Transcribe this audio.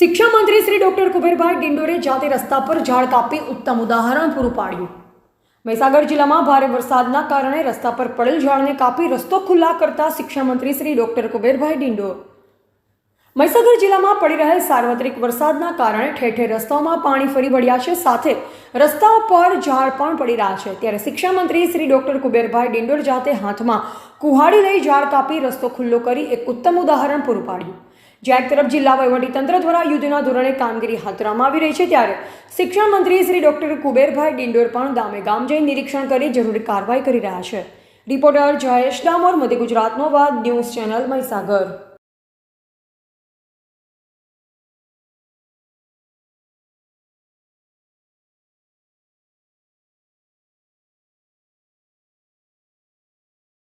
શિક્ષણ મંત્રી શ્રી ડોક્ટર કુબેરભાઈ ડિંડોરે જાતે રસ્તા પર ઝાડ કાપી ઉત્તમ ઉદાહરણ પૂરું પાડ્યું. મહીસાગર જિલ્લામાં ભારે વરસાદના કારણે રસ્તા પર પડેલ ઝાડને કાપી રસ્તો ખુલ્લા કરતા શિક્ષણ મંત્રી શ્રી ડોક્ટર કુબેરભાઈ ડિંડોર. મહીસાગર જિલ્લામાં પડી રહેલ સાર્વત્રિક વરસાદના કારણે ઠેર ઠેર રસ્તાઓમાં પાણી ફરી વળ્યા છે. સાથે રસ્તાઓ પર ઝાડ પણ પડી રહ્યા છે. ત્યારે શિક્ષણ મંત્રી શ્રી ડોક્ટર કુબેરભાઈ ડિંડોર જાતે હાથમાં કુહાડી લઈ ઝાડ કાપી રસ્તો ખુલ્લો કરી એક ઉત્તમ ઉદાહરણ પૂરું પાડ્યું. એક તરફ જિલ્લા વહીવટીતંત્ર દ્વારા યુદ્ધના ધોરણે કામગીરી હાથ ધરવામાં આવી રહી છે ત્યારે શિક્ષણ મંત્રી શ્રી ડોક્ટર કુબેરભાઈ ડિંડોર પણ ગામે ગામ જઈ નિરીક્ષણ કરી જરૂરી કાર્યવાહી કરી રહ્યા છે. રિપોર્ટર જયેશ ડામોર, મધ્ય ગુજરાતનો વાત ન્યૂઝ ચેનલ મહીસાગર.